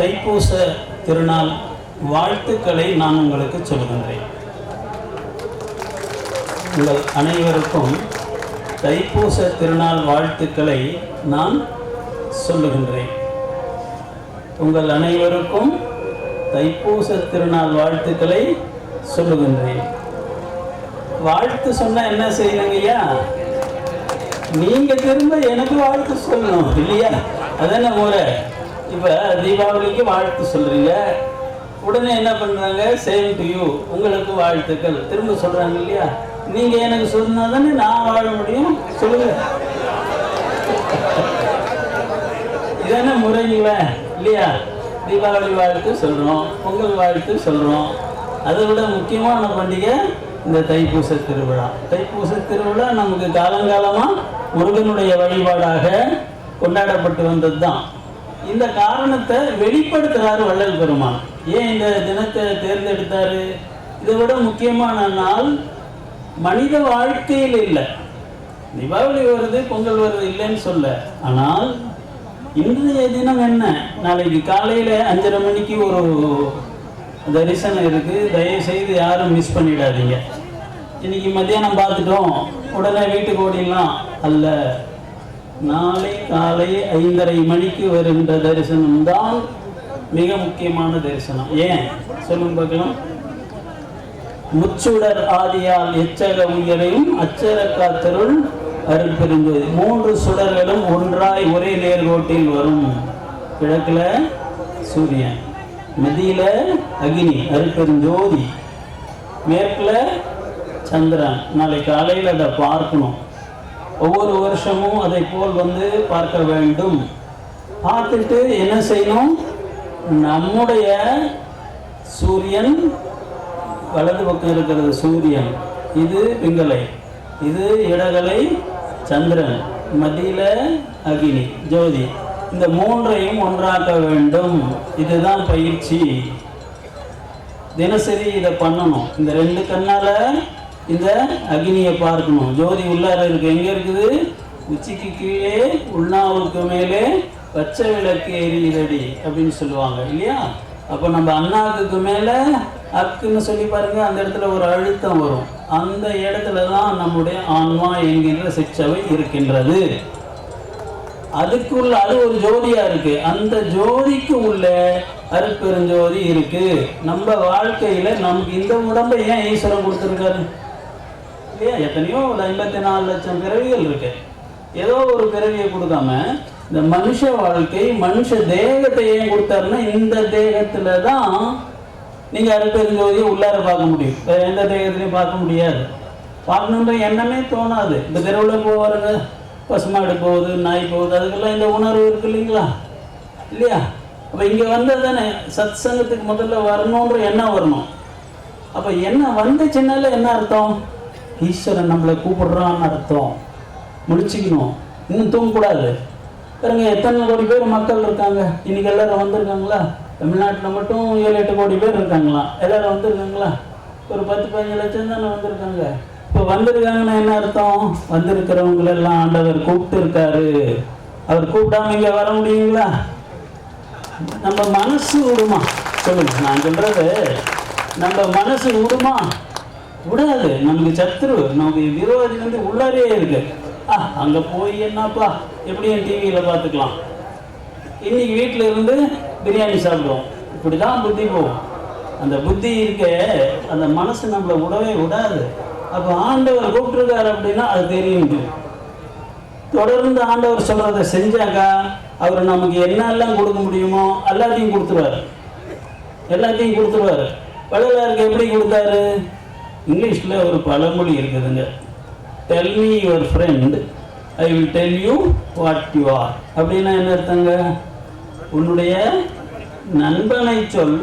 தைப்பூச திருநாள் வாழ்த்துக்களை நான் உங்களுக்கு சொல்கின்றேன். உங்கள் அனைவருக்கும் தைப்பூச திருநாள் வாழ்த்துக்களை நான் சொல்லுகின்றேன். உங்கள் அனைவருக்கும் தைப்பூச திருநாள் வாழ்த்துக்களை சொல்லுகின்றேன். வாழ்த்து சொன்னால் என்ன செய்யணுங்க ஐயா? நீங்க திரும்ப எனக்கு வாழ்த்து சொல்லணும் இல்லையா? அதான முறை இப்போ தீபாவளிக்கு வாழ்த்து சொல்றீங்க. உடனே என்ன பண்றாங்க? சேம் டு யூ உங்களுக்கு வாழ்த்துக்கள். திரும்ப சொல்றாங்க இல்லையா? நீங்க எனக்கு சொன்னா தானே நான் வாழ முடியும்? சொல்லுங்க. இதான முறைங்களே இல்லையா? தீபாவளி வாழ்த்து சொல்றோம். பொங்கல் வாழ்த்து சொல்றோம். அதை விட முக்கியமான பண்டிகை? இந்த தைப்பூச திருவிழா. தைப்பூச திருவிழா நமக்கு காலங்காலமா முருகனுடைய வழிபாடாக கொண்டாடப்பட்டு வந்தது தான் இந்த காரணத்தை வெளிப்படுத்துறாரு வள்ளல் பெருமான் ஏன் இந்த தினத்தை தேர்ந்தெடுத்தாரு? இதை விட முக்கியமான நாள் மனித வாழ்க்கையில் இல்லை. தீபாவளி வருது பொங்கல் வருது இல்லைன்னு சொல்ல. ஆனால் இன்றைய தினம் என்ன? நாளைக்கு காலையில் அஞ்சரை மணிக்கு ஒரு தரிசனம் இருக்கு. தயவு செய்து யாரும் மிஸ் பண்ணிடாதீங்க. இன்னைக்கு மத்தியானம் பார்த்துட்டோம். உடனே வீட்டுக்கு ஓடிடலாம். அல்ல நாளை காலை ஐந்தரை மணிக்கு வருகின்ற தரிசனம் தான் மிக முக்கியமான தரிசனம். ஏன்? சொல்லுங்க பார்க்கலாம். முச்சுடர் ஆதியால் எச்சக உயரையும் அச்சர காத்தருள் மூன்று சுடர்களும் ஒன்றாய் ஒரே நேர்கோட்டில் வரும். கிழக்குல சூரியன் மதியில அக்னி அருட்பெருஞ்சோதி மேற்குல சந்திரன். நாளை காலையில் அதை பார்க்கணும். ஒவ்வொரு வருஷமும் அதை போல் வந்து பார்க்க வேண்டும். பார்த்துட்டு என்ன செய்யணும்? நம்முடைய சூரியன் வலது பக்கம் இருக்கிறது சூரியன். இது பிங்களை இது இடகலை சந்திரன். மத்தியில் அக்னி ஜோதி. இந்த மூன்றையும் ஒன்றாக்க வேண்டும். இதுதான் பயிற்சி. தினசரி இதை பண்ணணும். இந்த ரெண்டு கண்ணால் இந்த அக்னியை பார்க்கணும். ஜோதி உள்ளார இருக்கு. எங்க இருக்குது? உச்சிக்கு கீழே உள்நாவுக்கு மேலே பச்சை விளக்கு எரியுதடி அப்படின்னு சொல்லுவாங்க இல்லையா? அப்போ நம்ம அண்ணாவுக்கு மேலே அக்குன்னு சொல்லி பாருங்க அந்த இடத்துல ஒரு அழுத்தம் வரும். அந்த இடத்துல தான் நம்முடைய ஆன்மா என்கின்ற சிக்ஷவை இருக்கின்றது. அதுக்குள்ள அது ஒரு ஜோதியா இருக்கு. அந்த ஜோதிக்கு உள்ள அருட்பெருஞ்சோதி இருக்கு. நம்ம வாழ்க்கையில நமக்கு இந்த உடம்பை ஏன் ஈஸ்வரன் கொடுத்துருக்காரு? இல்லையா எத்தனையோ ஒரு ஐம்பத்தி நாலு லட்சம் பிறவிகள் இருக்கு. ஏதோ ஒரு பிறவியை கொடுக்காம இந்த மனுஷ வாழ்க்கை மனுஷ தேகத்தை ஏன் கொடுத்தாருன்னா இந்த தேகத்துல தான் நீங்க அருப்பெருஞ்சோதியை உள்ளார பார்க்க முடியும். வேற எந்த தேகத்திலையும் பார்க்க முடியாது. பார்க்கணுன்ற எண்ணமே தோணாது. இந்த தெருவில் போவாருங்க. பசுமாடு போகுது நாய் போகுது அதுக்கெல்லாம் இந்த உணர்வு இருக்கு இல்லைங்களா? இல்லையா? அப்போ இங்கே வந்தால் தானே சத் சங்கத்துக்கு முதல்ல வரணுன்ற எண்ணம் வரணும். அப்போ என்ன வந்துச்சுனால என்ன அர்த்தம்? ஈஸ்வரன் நம்மளை கூப்பிடுறான்னு அர்த்தம். முடிச்சுக்கணும். இன்னும் தூங்கக்கூடாது. பாருங்க எத்தனை கோடி பேர் மக்கள் இருக்காங்க? இன்னைக்கு எல்லாரும் வந்திருக்காங்களா? தமிழ்நாட்டில் மட்டும் ஏழு எட்டு கோடி பேர் இருக்காங்களா? எல்லாரும் வந்திருக்காங்களா? ஒரு பத்து பதினஞ்சு லட்சம் தானே வந்திருக்காங்க. இப்போ வந்திருக்காங்கன்னா என்ன அர்த்தம்? வந்திருக்கிறவங்களெல்லாம் ஆண்டவர் கூப்பிட்டு இருக்காரு அவர் கூப்பிடாம இங்கே வர முடியுங்களா? நம்ம மனசு விடுமா சொல்லுங்க நான் சொல்றது நம்ம மனசு விடுமா விடாது. நமக்கு சத்துரு. நமக்கு விரோதி வந்து உள்ளாரே இருக்கு. ஆ அங்கே போய் என்னப்பா? எப்படியும் டிவியில் பார்த்துக்கலாம். இன்னைக்கு வீட்டில் இருந்து பிரியாணி சாப்பிடுவோம். இப்படி தான் புத்தி போகும். அந்த புத்தி இருக்க அந்த மனசு நம்மளை விடவே விடாது. அப்போ ஆண்டவர் கூப்பிட்டுருக்காரு அப்படின்னா அது தெரியும். தொடர்ந்து ஆண்டவர் சொல்றதை செஞ்சாக்கா அவர் நமக்கு என்னெல்லாம் கொடுக்க முடியுமோ எல்லாத்தையும் கொடுத்துருவாரு. எல்லாத்தையும் கொடுத்துருவாரு. வள்ளலாருக்கு எப்படி கொடுத்தாரு? இங்கிலீஷில் ஒரு பழமொழி இருக்குதுங்க. Tell me your friend I will tell you what you are அப்படின்னா என்ன அர்த்தங்க? உன்னுடைய நண்பனை சொல்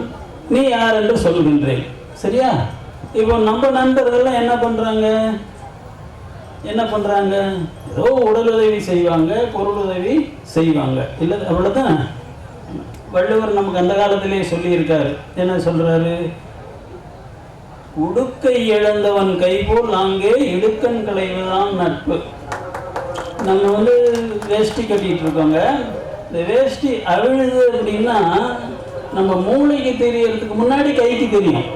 நீ யார் என்று சொல்கின்றேன். சரியா? இப்போ நம்ம நண்பர்கள்லாம் என்ன பண்ணுறாங்க என்ன பண்ணுறாங்க ஏதோ உடல் உதவி செய்வாங்க பொருள் உதவி செய்வாங்க. இல்லை அவ்வளோதான் வள்ளுவர் நமக்கு அந்த காலத்திலே சொல்லியிருக்காரு. என்ன சொல்கிறாரு உடுக்கை இழந்தவன் கைபோல் அங்கே இடுக்கண் கலைவுதான் நட்பு. நம்ம வந்து வேஷ்டி கட்டிட்டு இருக்கோங்க இந்த வேஷ்டி அவிழுது அப்படின்னா நம்ம மூளைக்கு தெரியறதுக்கு முன்னாடி கைக்கு தெரியும்.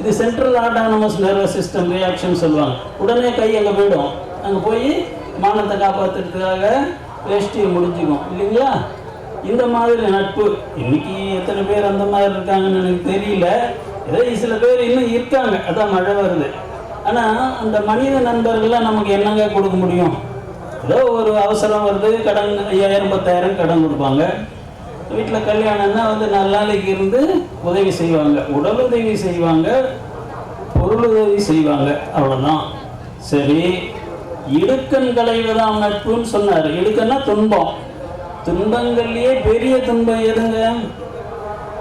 இது central autonomous nervous system reaction சொல்லுவாங்க. உடனே கை அங்கே போயிடும். அங்கே போய் மானத்தை காப்பாற்றுறதுக்காக வேஷ்டியை முடிஞ்சுக்கும். இல்லைங்களா? இந்த மாதிரி நட்பு. இன்னைக்கு எத்தனை பேர் அந்த மாதிரி இருக்காங்கன்னு எனக்கு தெரியல. ஏதோ சில பேர் இன்னும் இருக்காங்க. அதான் மழை வருது. ஆனால் அந்த மனித நண்பர்கள்லாம் நமக்கு என்னங்க கொடுக்க முடியும்? ஏதோ ஒரு அவசரம் வருது கடன் ஐயாயிரம் பத்தாயிரம் கடன் கொடுப்பாங்க. வீட்டில் கல்யாணம்னா வந்து நல்ல நாளைக்கு இருந்து உதவி செய்வாங்க. உடல் உதவி செய்வாங்க பொருள் உதவி செய்வாங்க. அவ்வளோதான் சரி. இடுக்கன் தான் நட்புன்னு சொன்னார். இடுக்கன்னா துன்பம். துன்பங்கள்லயே பெரிய துன்பம் எதுங்க?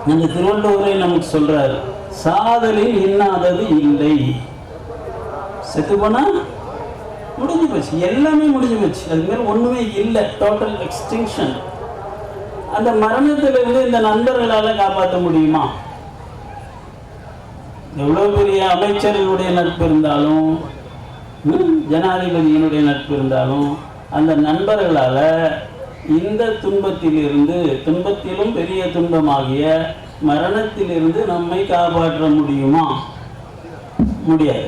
இந்த திருவள்ளுவரே நமக்கு சொல்றாரு சாதலில் இன்னாதது இல்லை. செத்து போனா முடிஞ்சு போச்சு எல்லாமே முடிஞ்சு போச்சு. அது மாதிரி ஒண்ணுமே இல்லை டோட்டல் எக்ஸ்டிங்ஷன் அந்த மரணத்திலிருந்து இந்த நண்பர்களால காப்பாற்ற முடியுமா? எவ்வளவு பெரிய அமைச்சர்களுடைய நட்பு இருந்தாலும் ஜனாதிபதியினுடைய நட்பு இருந்தாலும் அந்த நண்பர்களால இந்த துன்பத்திலிருந்து துன்பத்திலும் பெரிய துன்பமாகிய மரணத்திலிருந்து நம்மை காப்பாற்ற முடியுமா? முடியாது.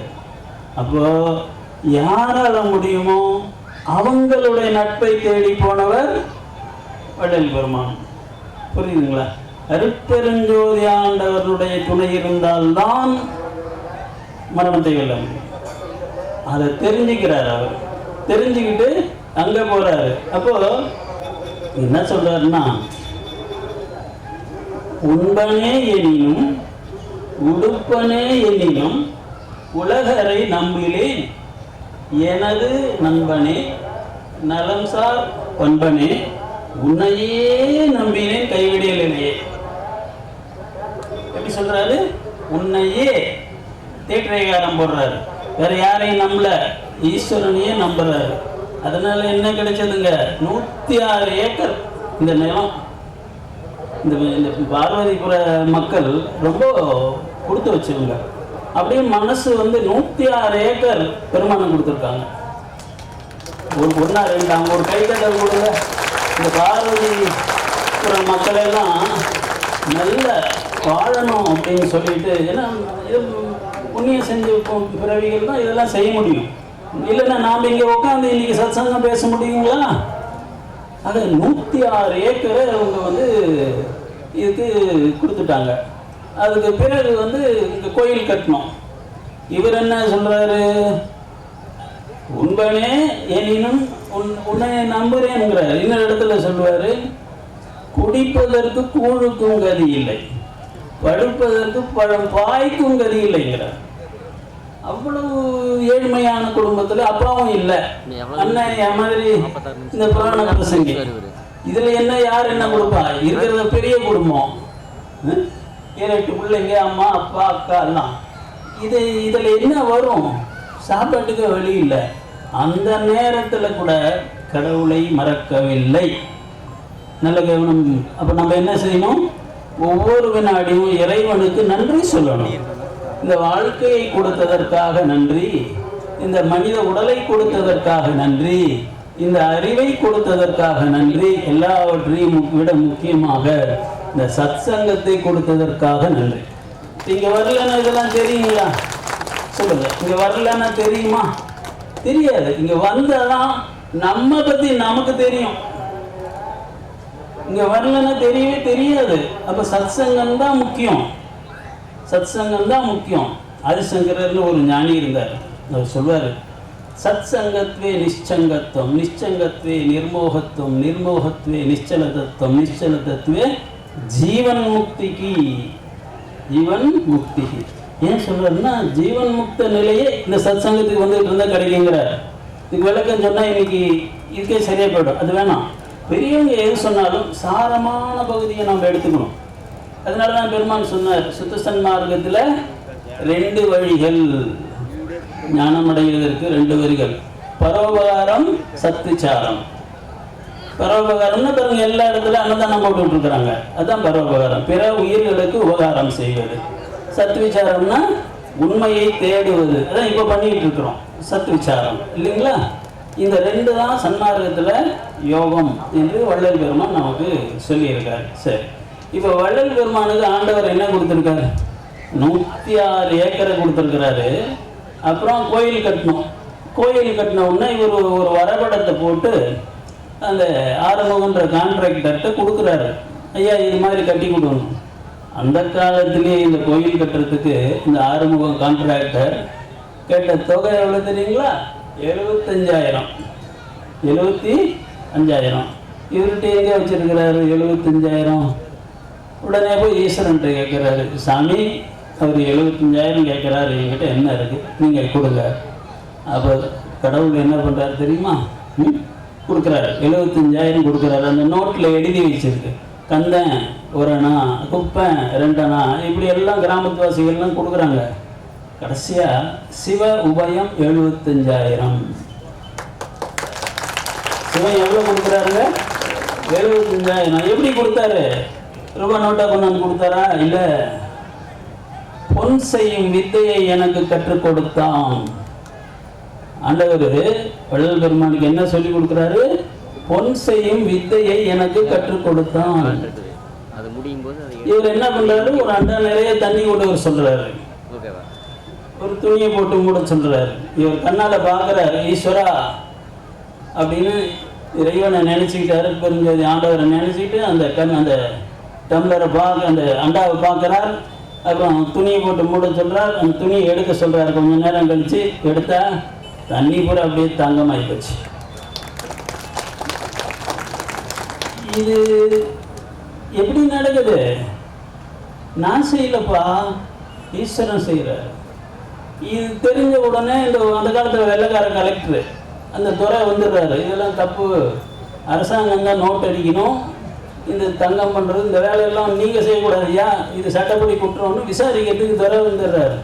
அப்போ யாரால முடியுமோ அவங்களுடைய நட்பை தேடி போனவர் வள்ளல் பெருமான். புரியுதுங்களா? அருட்பெருஞ்சோதி ஆண்டவருடைய துணை இருந்தால்தான் மரணத்தை வெல்ல முடியும். அதை தெரிஞ்சுக்கிறார் அவர். தெரிஞ்சுக்கிட்டு அங்கே போறாரு. அப்போ என்ன சொல்றாருன்னா உண்பனே எனினும் உடுப்பனே எனினும் உலகரை நம்பிலேன் எனது நண்பனே நலம் சார் பண்பனே உன்னையே நம்பினேன் கைவிடலையே எப்படி சொல்றாரு? உன்னையே தேற்றேகாரம் போடுறாரு. வேற யாரையும் நம்பல. ஈஸ்வரனையே நம்புறாரு. அதனால என்ன கிடைச்சதுங்க? நூத்தி ஆறு ஏக்கர் இந்த நிலம். இந்த இந்த பார்வதிபுர மக்கள் ரொம்ப கொடுத்து வச்சவங்க. அப்படியே மனசு வந்து நூத்தி ஆறு ஏக்கர் பெருமானம் கொடுத்துருக்காங்க. ஒரு ஒன்றா ரெண்டு அவங்க ஒரு கை கதை கொடுங்க. இந்த பார்வதிபுர மக்களெல்லாம் நல்ல வாழணும் அப்படின்னு சொல்லிட்டு ஏன்னா இது புண்ணியம் செஞ்சு பிறவிகள் தான் இதெல்லாம் செய்ய முடியும். இல்லைன்னா நாம் இங்கே உட்காந்து இன்னைக்கு சத்சங்கம் பேச முடியுங்களா? அது நூற்றி ஆறு ஏக்கரை அவங்க வந்து இதுக்கு கொடுத்துட்டாங்க. அதுக்கு பிறகு வந்து இங்கே கோயில் கட்டணும். இவர் என்ன சொல்றாரு? உண்பனே எனினும் உன் உன்னை நம்புறேங்கிறார் இன்னொரு இடத்துல சொல்லுவார் குடிப்பதற்கு கூழுக்கும் கதி இல்லை. படுப்பதற்கு பழம் பாய்க்கும் கதி இல்லைங்கிறார். அவ்வளவு ஏழ்மையான குடும்பத்துல அப்பாவும் இல்லை. அண்ணன் என் மாதிரி இந்த புராண பிரசங்கி. இதுல என்ன யார் என்ன கொடுப்பா? இருக்கிறது பெரிய குடும்பம்? ஏழு எட்டு பிள்ளைங்க அம்மா அப்பா அக்கா எல்லாம். இது இதுல என்ன வரும்? சாப்பாட்டுக்கு வழி இல்லை. அந்த நேரத்துல கூட கடவுளை மறக்கவில்லை. நல்ல கவனம். அப்ப நம்ம என்ன செய்யணும்? ஒவ்வொரு வினாடியும் இறைவனுக்கு நன்றி சொல்லணும். இந்த வாழ்க்கையை கொடுத்ததற்காக நன்றி. இந்த மனித உடலை கொடுத்ததற்காக நன்றி. இந்த அறிவை கொடுத்ததற்காக நன்றி. எல்லாவற்றையும் விட முக்கியமாக இந்த சத்சங்கத்தை கொடுத்ததற்காக நன்றி. இங்க வரலன்னா இதெல்லாம் தெரியுங்களா? சொல்லுங்க. இங்க வரலன்னா தெரியுமா? தெரியாது. இங்க வந்தாதான் நம்ம பத்தி நமக்கு தெரியும். இங்க வரலன்னா தெரியவே தெரியாது. அப்ப சத்சங்கம் தான் முக்கியம். சத் சங்கம் தான் முக்கியம். ஆதிசங்கரர்னு ஒரு ஞானி இருந்தார். அவர் சொல்வார் சத் சங்கத்துவே நிச்சங்கத்துவம் நிச்சங்கத்வே நிர்மோகத்துவம் நிர்மோகத்வே நிச்சல தத்துவம் நிச்சல தத்துவே ஜீவன் முக்திக்கு ஜீவன் முக்திக்கு ஏன் சொல்றாருன்னா ஜீவன் முக்த நிலையே இந்த சத் சங்கத்துக்கு வந்துட்டு இருந்தால் கிடைக்குங்கிறார். இதுக்கு விளக்கம் சொன்னால் இன்னைக்கு இதுக்கே சரியாக போயிடும். அது வேணாம். பெரியவங்க எது சொன்னாலும் சாரமான பகுதியை நம்ம எடுத்துக்கணும். அதனால தான் பெருமான் சொன்னார் சுத்தசன் மார்க்கத்துல ரெண்டு வழிகள். ஞானமடைவதற்கு ரெண்டு வரிகள். பரோபகாரம் சத்துச்சாரம். பரோபகாரம்னா பாருங்க எல்லா இடத்துல அன்னதானம் போட்டுட்டு இருக்கிறாங்க. அதுதான் பரோபகாரம் பிற உயிர்களுக்கு உபகாரம் செய்வது. சத்து விசாரம்னா உண்மையை தேடுவது. அதான் இப்போ பண்ணிட்டு இருக்கிறோம். சத்து விசாரம் இல்லைங்களா? இந்த ரெண்டு தான் சன்மார்க்கத்தில் யோகம் என்று வள்ளல் பெருமான் நமக்கு சொல்லியிருக்காரு. சரி. இப்போ வள்ளல் பெருமானுக்கு ஆண்டவர் என்ன கொடுத்துருக்காரு? நூற்றி ஆறு ஏக்கரை கொடுத்துருக்கிறாரு. அப்புறம் கோயில் கட்டணும் கோயில் கட்டின உடனே இவர் ஒரு வரைபடத்தை போட்டு அந்த ஆறுமுகன்ற கான்ட்ராக்டர்கிட்ட கொடுக்குறாரு. ஐயா இது மாதிரி கட்டி கொடுக்கணும். அந்த காலத்திலேயே இந்த கோயில் கட்டுறதுக்கு இந்த ஆறுமுகம் கான்ட்ராக்டர் கேட்ட தொகை எவ்வளோ தெரியுங்களா? எழுபத்தஞ்சாயிரம். எழுபத்தி அஞ்சாயிரம். இவர்கிட்ட எங்கே வச்சிருக்கிறாரு? எழுபத்தஞ்சாயிரம். உடனே போய் ஈஸ்வரன்ட்டு கேட்குறாரு சாமி அவர் எழுபத்தஞ்சாயிரம் கேட்குறாரு என்கிட்ட என்ன இருக்குது நீங்கள் கொடுங்க. அப்போ கடவுள் என்ன பண்ணுறாரு தெரியுமா? ம்? கொடுக்குறாரு. எழுபத்தஞ்சாயிரம் கொடுக்குறாரு. அந்த நோட்டில் எழுதி வச்சிருக்கு. கந்தன் ஒரு அணா குப்பன் ரெண்டணா இப்படி எல்லாம் கிராமத்துவாசிகள்லாம் கொடுக்குறாங்க. கடைசியாக சிவ உபயம் எழுபத்தஞ்சாயிரம். சிவன் எவ்வளோ கொடுக்குறாருங்க? எழுபத்தஞ்சாயிரம். எப்படி கொடுத்தாரு? ரூபாய் நோட்டா கொண்டாந்து கொடுத்தாரா? இல்லை பொன் செய்யும் வித்தையை எனக்கு கற்றுக் கொடுத்தான். ஆண்டவர் வள்ளல் பெருமானுக்கு என்ன சொல்லி கொடுக்குறாரு? பொன் செய்யும் வித்தையை எனக்கு கற்றுக் கொடுத்தான். இவர் என்ன பண்றாரு? ஒரு அண்டா நிறைய தண்ணி கொண்டு வர சொல்றாரு. ஒரு துணியை போட்டு மூட சொல்றாரு. இவர் கண்ணால பார்க்கறாரு ஈஸ்வரா அப்படின்னு இறைவனை நினைச்சுக்கிட்டாரு. பெருஞ்சோதி ஆண்டவரை நினைச்சுக்கிட்டு அந்த கண் அந்த டம்ளரை பார்க்க அந்த அண்டாவை பார்க்குறார் அப்புறம் துணியை போட்டு மூட சொல்றார். அந்த துணியை எடுக்க சொல்கிறார் கொஞ்ச நேரம் கழிச்சு எடுத்தால் தண்ணி பூரா அப்படியே தங்கமாகி போச்சு. இது எப்படி நடக்குது? நான் செய்யலப்பா. ஈஸ்வரன் செய்கிறார் இது தெரிஞ்ச உடனே இந்த அந்த காலத்தில் வெள்ளக்கார கலெக்டர் அந்த துறை வந்துடுறாரு. இதெல்லாம் தப்பு. அரசாங்கம் தான் நோட் அடிக்கணும். இந்த தங்கம் பண்ணுறது இந்த வேலையெல்லாம் நீங்கள் செய்யக்கூடாது ஐயா இது சட்டப்படி குற்றம்னு விசாரிக்கிறதுக்கு துறை வந்துடுறாரு?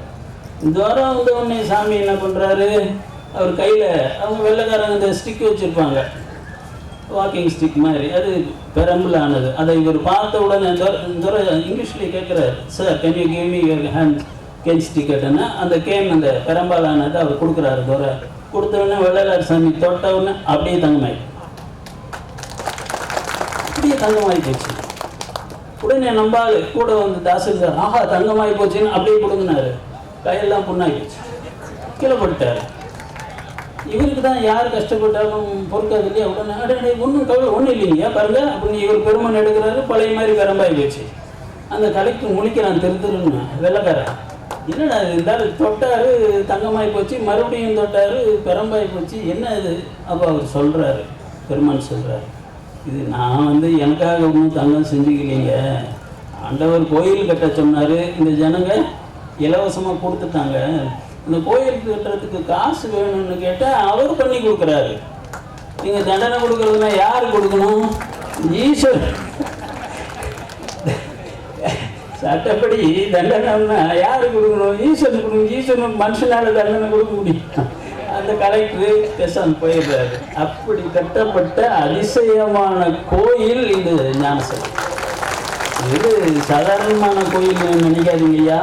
துறை வந்த உடனே சாமி என்ன பண்ணுறாரு அவர் கையில் அவங்க வெள்ளைக்காரங்க இந்த ஸ்டிக் வச்சுருப்பாங்க. வாக்கிங் ஸ்டிக் மாதிரி. அது பெரம்புல ஆனது. அதை இவர் பார்த்த உடனே துரை- துரை இங்கிலீஷ்லேயே கேட்குறாரு sir can you give me your hand can ஸ்டிக்கெட்டுன்னா அந்த கேன் அந்த பெரம்பால் அவர் கொடுக்குறாரு துறை கொடுத்த உடனே வெள்ளைக்கார சாமி தொட்ட உடனே அப்படியே தங்கமாயி அப்படியே தங்கமாகி போச்சு. உடனே நம்பாள் கூட வந்து தாசில்தார் ஆஹா தங்கமாயி போச்சுன்னு அப்படியே கொடுங்கினாரு கையெல்லாம் புண்ணாகிடுச்சு கீழே போட்டார் இவருக்கு தான் யார் கஷ்டப்பட்டாலும் பொறுக்காது இல்லையா? உடனே ஒன்றும் கவலை ஒன்றும் இல்லைங்க பாருங்க அப்படின்னு இவர் பெருமன் எடுக்கிறாரு பழைய மாதிரி பெரம்பாய் போச்சு. அந்த கலெக்டர் முழிக்கிறான் திரு திருன்னு வெள்ளக்காரன். என்னடா இது? இருந்தாலும் தொட்டாரு தங்கமாய் போச்சு மறுபடியும் தொட்டாரு பெரம்பாய் போச்சு. என்ன இது? அப்போ அவர் சொல்கிறாரு பெருமான் சொல்கிறாரு இது நான் வந்து எனக்காக ஒன்றும் தங்கம் செஞ்சுக்கலைங்க. ஆண்டவர் கோயில் கட்ட சொன்னார். இந்த ஜனங்க இலவசமாக கொடுத்துட்டாங்க. இந்த கோயில் கட்டுறதுக்கு காசு வேணும்னு கேட்டால் அவர் பண்ணி கொடுக்குறாரு. நீங்கள் தண்டனை கொடுக்குறதுனா யார் கொடுக்கணும்? ஈஸ்வர். சட்டப்படி தண்டனைன்னா யார் கொடுக்கணும்? ஈஸ்வரன் கொடுக்கணும். ஈஸ்வரன் மனுஷனால தண்டனை கொடுக்க முடியும். அந்த கலெக்டர் பேசாமல் போயிடுறாரு. அப்படி கட்டப்பட்ட அதிசயமான கோயில் இது ஞானசபை. இது சாதாரணமான கோயில் நினைக்காதீங்க ஐயா.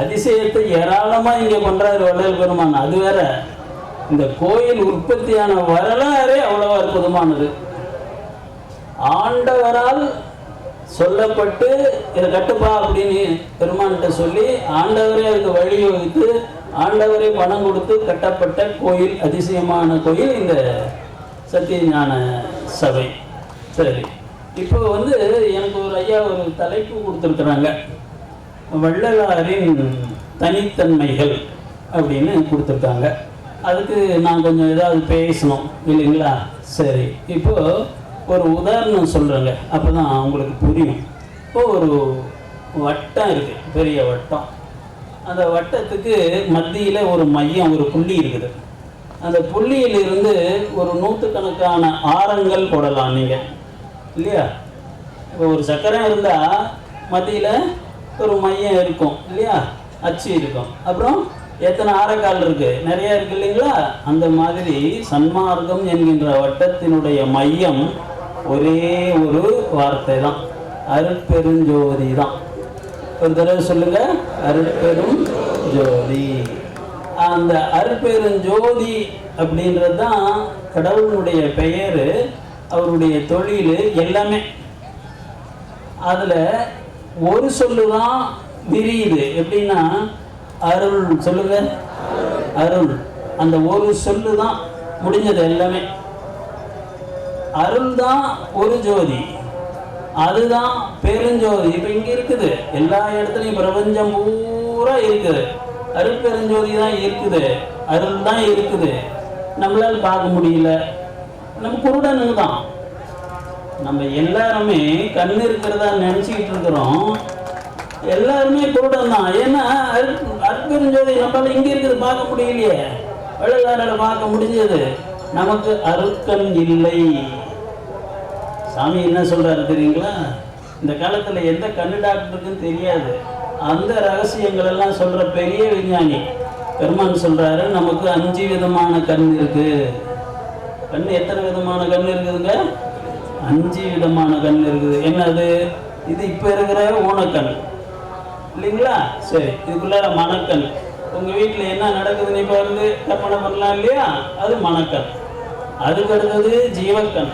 அதிசயத்தை ஏராளமாக இங்கே பண்ணுறாரு வள்ளல் பெருமான். அது வேற இந்த கோயில் உற்பத்தியான வரலாறே அவ்வளோ அற்புதமானது. ஆண்டவரால் சொல்லப்பட்டு இதை கட்டுப்பா அப்படின்னு பெருமான்கிட்ட சொல்லி ஆண்டவரே அதுக்கு வழி வகுத்து ஆண்டவரே பணம் கொடுத்து கட்டப்பட்ட கோயில் அதிசயமான கோயில் இந்த சத்தியஞான சபை. சரி இப்போ வந்து எனக்கு ஒரு ஐயா ஒரு தலைப்பு கொடுத்துருக்குறாங்க. வள்ளலாரின் தனித்தன்மைகள் அப்படின்னு கொடுத்துருக்காங்க. அதுக்கு நான் கொஞ்சம் ஏதாவது பேசணும் இல்லைங்களா? சரி இப்போது ஒரு உதாரணம் சொல்கிறேங்க அப்போ தான் உங்களுக்கு புரியும். இப்போ ஒரு வட்டம் இருக்குது பெரிய வட்டம். அந்த வட்டத்துக்கு மத்தியில் ஒரு மையம் ஒரு புள்ளி இருக்குது. அந்த புள்ளியிலிருந்து ஒரு நூற்றுக்கணக்கான ஆரங்கள் போடலாம் நீங்கள் இல்லையா? இப்போ ஒரு சக்கரம் இருந்தால் மத்தியில் ஒரு மையம் இருக்கும். இல்லையா? அச்சு இருக்கும். அப்புறம் எத்தனை ஆரக்கால் இருக்கு? நிறைய இருக்கு இல்லைங்களா? அந்த மாதிரி சன்மார்க்கம் என்கின்ற வட்டத்தினுடைய மையம் ஒரே ஒரு வார்த்தை தான் அருட்பெருஞ்சோதி தான் ஒரு தடவை சொல்லுங்க. அருட்பெரும் ஜோதி அந்த அருட்பெருஞ்சோதி அப்படின்றது தான் கடவுளுடைய பெயர் அவருடைய தொழில் எல்லாமே. அதுல ஒரு சொல்லு தான் விரியுது. எப்படின்னா அருள் சொல்லுங்க. அருள். அந்த ஒரு சொல்லு தான் முடிஞ்சது எல்லாமே. அருள் தான் ஒரு ஜோதி. அதுதான் பெருஞ்சோதி. இப்போ இங்க இருக்குது. எல்லா இடத்துலையும் பிரபஞ்சம் பூரா இருக்குது. அருள் பெருஞ்சோதி தான் இருக்குது. அருள் தான் இருக்குது. நம்மளால பார்க்க முடியல. நம்ம குருடனுங்க தான். நம்ம எல்லாருமே கண் இருக்கிறதா நினைச்சுக்கிட்டு இருக்கிறோம். எல்லாருமே குருடன் தான். ஏன்னா அற்பெருஞ்சோதி நம்மளால இங்க இருக்குது பார்க்க முடியலையே. வெள்ளக்காரரை பார்க்க முடிஞ்சது. நமக்கு அருட்கண் இல்லை. சாமி என்ன சொல்றாரு தெரியுங்களா? இந்த காலத்துல எந்த கண்ணு டாக்டருக்கும் தெரியாது. அந்த ரகசியங்கள் எல்லாம் சொல்ற பெரிய விஞ்ஞானி. பெருமான் சொல்றாரு நமக்கு அஞ்சு விதமான கண் இருக்கு. கண் எத்தனை விதமான கண் இருக்குதுங்க? அஞ்சு விதமான கண் இருக்குது. என்னது? இது இப்ப இருக்கிற ஊனக்கண். இல்லைங்களா? சரி இதுக்குள்ளார மனக்கண் உங்க வீட்டுல என்ன நடக்குதுன்னு இப்போ வந்து கற்பனை பண்ணலாம் இல்லையா? அது மணக்கண் அதுக்கு அடுத்தது ஜீவக்கண்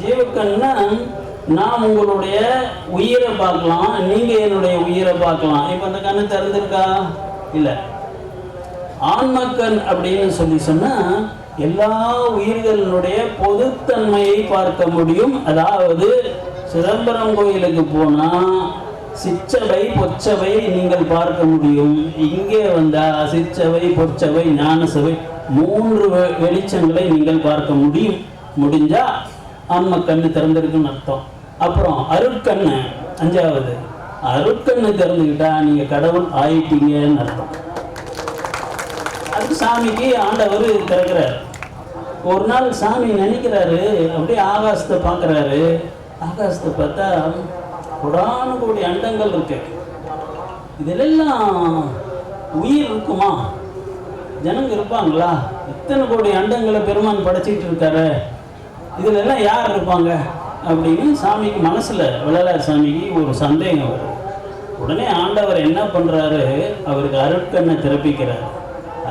ஜீவக்கண்னா நான் உங்களுடைய உயிரை பார்க்கலாம் நீங்க என்னுடைய உயிரை பார்க்கலாம். இப்ப அந்த கண்ணு திறந்துருக்கா? இல்லை. ஆன்மக்கண் அப்படின்னு சொல்லி சொன்னா எல்லா உயிர்களினுடைய பொதுத்தன்மையை பார்க்க முடியும். அதாவது சிதம்பரம் கோயிலுக்கு போனா சிற்றவை பொச்சவை நீங்கள் பார்க்க முடியும். இங்கே வந்தா சிற்றவை பொச்சவை ஞானசவை மூன்று வெளிச்சங்களை நீங்கள் பார்க்க முடியும். முடிஞ்சா அம்ம கண்ணு திறந்திருக்குன்னு அர்த்தம். அப்புறம் அருட்கண்ணு அஞ்சாவது. அருட்கண்ணு திறந்துக்கிட்டா நீங்க கடவுள் ஆயிட்டீங்கன்னு அர்த்தம். அது சாமிக்கு ஆண்டவர் திறக்கிறார். ஒரு நாள் சாமி நினைக்கிறாரு அப்படியே ஆகாசத்தை பார்க்குறாரு. ஆகாசத்தை பார்த்தா கொடான கோடி அண்டங்கள் இருக்கு. இதிலெல்லாம் உயிர் இருக்குமா? ஜனங்க இருப்பாங்களா? இத்தனை கோடி அண்டங்களை பெருமான் படைச்சிட்டு இருக்காரு. இதுல எல்லாம் யார் இருப்பாங்க? அப்படின்னு சாமிக்கு மனசுல விழலார் சாமிக்கு ஒரு சந்தேகம். வரும் உடனே ஆண்டவர் என்ன பண்றாரு? அவருக்கு அருட்கண்ணை திறப்பிக்கிறார்.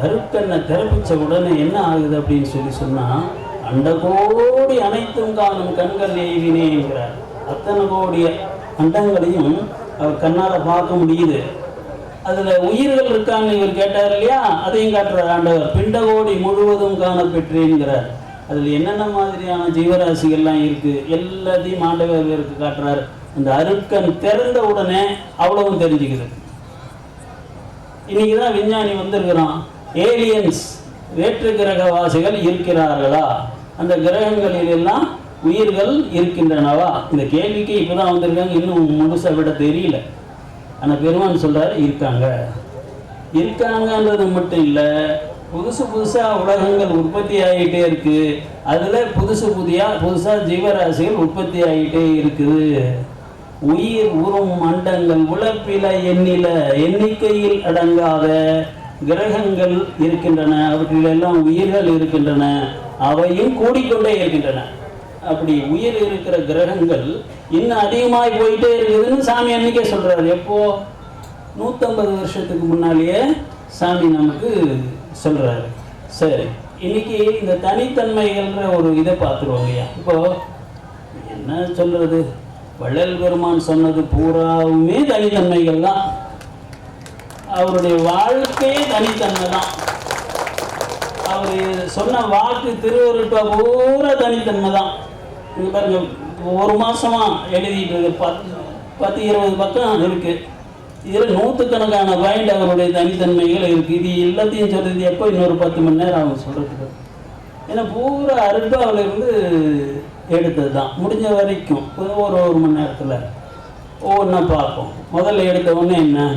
அருட்கண்ணை திறப்பிச்ச உடனே என்ன ஆகுது அப்படின்னு சொல்லி சொன்னா அண்ட கோடி அனைத்தும் காணும் கண்கள் எய்வினேங்கிறார் அத்தனை கோடி அண்டங்களையும் அவர் கண்ணால பார்க்க முடியுது. அதுல உயிர்கள் இருக்கான்னு இவர் கேட்டார் இல்லையா? அதையும் காட்டுறார். ஆண்டவர் பிண்டகோடி முழுவதும் காணப்பெற்றேங்கிறார் அதில் அதுல என்னென்ன மாதிரியான ஜீவராசிகள்லாம் இருக்கு? எல்லாத்தையும் ஆண்டவர் இவருக்கு காட்டுறார். அந்த அருக்கன் திறந்த உடனே அவ்வளவும் தெரிஞ்சுக்குது. இன்னைக்கு தான் விஞ்ஞானி வந்திருக்கிறான். ஏலியன்ஸ் வேற்று கிரகவாசிகள் இருக்கிறார்களா? அந்த கிரகங்களில் எல்லாம் உயிர்கள் இருக்கின்றனவா? இந்த கேள்விக்கு இப்பதான் வந்திருக்காங்க. இன்னும் முழுசை விட தெரியல. ஆனா பெருமான் சொல்றாரு இருக்காங்க. இருக்காங்கன்றது மட்டும் இல்ல புதுசு புதுசா உலகங்கள் உற்பத்தி ஆகிட்டே இருக்கு. அதுல புதுசு புதியா புதுசா ஜீவராசிகள் உற்பத்தி ஆகிட்டே இருக்குது. உயிர் உறும் மண்டங்கள் உழப்பில எண்ணில எண்ணிக்கையில் அடங்காத கிரகங்கள் இருக்கின்றன. அவற்றிலெல்லாம் உயிர்கள் இருக்கின்றன. அவையும் கூடிக்கொண்டே இருக்கின்றன. அப்படி உயிர் இருக்கிற கிரகங்கள் இன்னும் அதிகமாகி போயிட்டே இருக்குதுன்னு சாமி அன்னைக்கே சொல்றாரு. எப்போ? நூற்றம்பது வருஷத்துக்கு முன்னாலேயே சாமி நமக்கு சொல்றாரு. சரி இன்னைக்கு இந்த தனித்தன்மைகள்ன்ற ஒரு இதை பார்த்துருவோம் இல்லையா? இப்போ என்ன சொல்றது? வள்ளல் பெருமான் சொன்னது பூராவுமே தனித்தன்மைகள் தான். அவருடைய வாழ்க்கையே தனித்தன்மை தான். அவர் சொன்ன வாக்கு திருவருட்பா பூரா தனித்தன்மை தான். இங்க ஒரு மாதமாக எழுதிட்டு இருக்கு. பத்து பத்து இருபது பக்கம் இருக்கு. இதில் நூற்றுக்கணக்கான பாயிண்ட் அவருடைய தனித்தன்மைகள் இருக்கு. இது எல்லாத்தையும் சொல்கிறது எப்போ இன்னொரு பத்து மணி நேரம் அவங்க சொல்கிறதுக்கு ஏன்னா பூரா அருட்பாவில் இருந்து எடுத்தது தான். முடிஞ்ச வரைக்கும் ஒரு ஒரு மணி நேரத்தில். ஒவ்வொன்றா பார்ப்போம். முதல்ல எடுத்த உடனே என்ன?